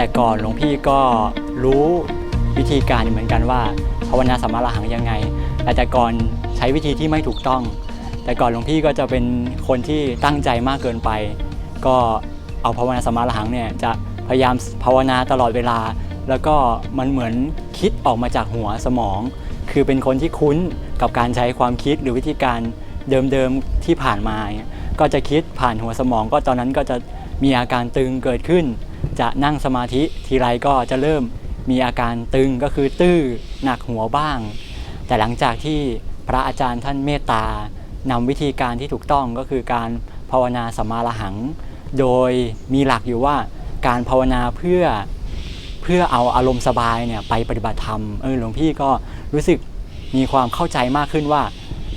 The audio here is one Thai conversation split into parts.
แต่ก่อนหลวงพี่ก็รู้วิธีการเหมือนกันว่าภาวนาสัมมาอรหังยังไงแต่แต่ก่อนใช้วิธีที่ไม่ถูกต้อง แต่ก่อนหลวงพี่ก็จะเป็นคนที่ตั้งใจมากเกินไป ก็เอาภาวนาสัมมาอรหังเนี่ยจะพยายามภาวนาตลอดเวลา แล้วก็มันเหมือนคิดออกมาจากหัวสมอง คือเป็นคนที่คุ้นกับการใช้ความคิดหรือวิธีการเดิมๆที่ผ่านมา ก็จะคิดผ่านหัวสมอง ก็ตอนนั้นก็จะมีอาการตึงเกิดขึ้น จะนั่งสมาธิทีไรก็จะเริ่มมีอาการตึงก็คือตื้อหนักหัวบ้าง แต่หลังจากที่พระอาจารย์ท่านเมตตานำวิธีการที่ถูกต้องก็คือการภาวนาสัมมาอรหัง โดยมีหลักอยู่ว่าการภาวนาเพื่อเพื่อเอาอารมณ์สบายเนี่ยไปปฏิบัติธรรมเออหลวงพี่ก็รู้สึกมีความเข้าใจมากขึ้นว่า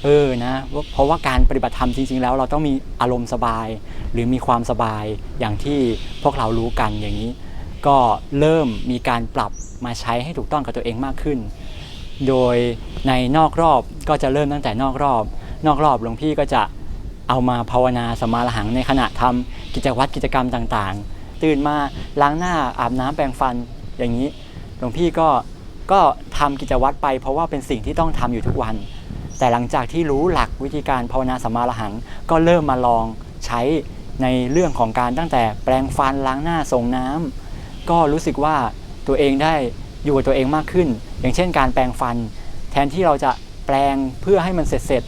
เออนะเพราะว่าการปฏิบัติธรรมจริง ๆ แล้วเราต้องมีอารมณ์สบาย หรือมีความสบายอย่างที่พวกเรารู้กันอย่างนี้ ก็เริ่มมีการปรับมาใช้ให้ถูกต้องกับตัวเองมากขึ้น โดยในนอกรอบก็จะเริ่มตั้งแต่นอกรอบ นอกรอบหลวงพี่ก็จะเอามาภาวนาสมาหังในขณะทำกิจวัตรกิจกรรมต่างๆ ตื่นมาล้างหน้าอาบน้ำแปรงฟันอย่างนี้หลวงพี่ก็ก็ทำกิจวัตรไปเพราะว่าเป็นสิ่งที่ต้องทำอยู่ทุกวัน แต่หลังจากที่รู้หลักวิธีการภาวนาสัมมาอรหัง ก็เริ่มมาลองใช้ในเรื่องของการตั้งแต่แปรงฟันล้างหน้าส่งน้ำก็รู้สึกว่าตัวเองได้อยู่กับตัวเองมากขึ้น อย่างเช่น การแปรงฟัน แทนที่เราจะแปรงเพื่อให้มันเสร็จเสร็จ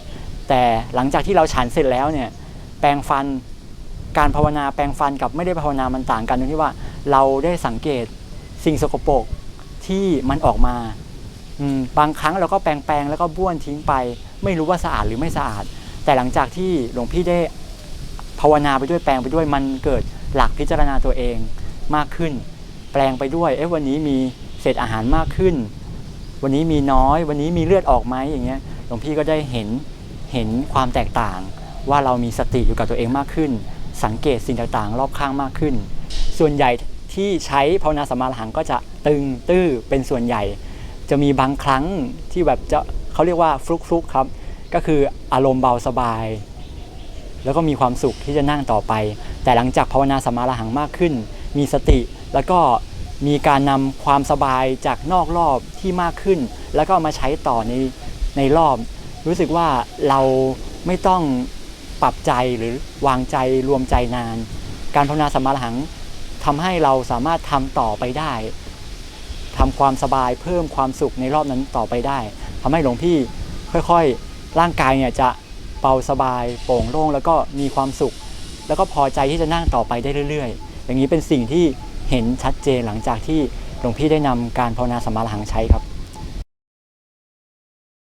แต่หลังจากที่เราฉันเสร็จแล้วเนี่ยแปรงฟันการภาวนาแปรงฟันกับไม่ได้ภาวนามันต่างกันตรงที่ว่า เราได้สังเกตสิ่งสกปรกที่มันออกมา บางครั้งเราก็แปรงแปรงๆแล้วก็บ้วนทิ้งไป ไม่รู้ว่าสะอาดหรือไม่สะอาด แต่หลังจากที่หลวงพี่ได้ภาวนาไปด้วยแปรงไปด้วยมันเกิดหลักพิจารณาตัวเองมากขึ้น แปลงไปด้วยเอ๊ะวันนี้มีเศษอาหารมากขึ้น วันนี้มีน้อย วันนี้มีเลือดออกไหมอย่างเงี้ยหลวงพี่ก็ได้เห็นเห็นความแตกต่าง ว่าเรามีสติอยู่กับตัวเองมากขึ้น สังเกตสิ่งต่างๆ รอบข้างมากขึ้น ส่วนใหญ่ที่ใช้ภาวนาสมาอรหังก็จะตึงตื้อเป็นส่วนใหญ่ จะมีบางครั้งที่แบบจะเขาเรียกว่าฟลุกฟลุกๆครับ ก็คืออารมณ์เบาสบาย แล้วก็มีความสุขที่จะนั่งต่อไป แต่หลังจากภาวนาสมาอรหังมากขึ้น มีสติแล้วก็มีการนำความสบายจากนอกรอบที่มากขึ้น แล้วก็ามาใช้ต่อในในรอบ รู้สึกว่าเราไม่ต้องปรับใจหรือวางใจรวมใจนาน การภาวนาสมาหังทำให้เราสามารถทำต่อไปได้ ทำความสบายเพิ่มความสุขในรอบนั้นต่อไปได้ทำให้หลวงพี่ค่อยๆ ร่างกายเนี่ยจะเบาสบายโปร่งโล่งแล้วก็มีความสุข แล้วก็พอใจที่จะนั่งต่อไปได้เรื่อย ๆ อย่างนี้เป็นสิ่งที่เห็นชัดเจนหลังจากที่หลวงพี่ได้นำการภาวนาสมมาหลังใช้ครับ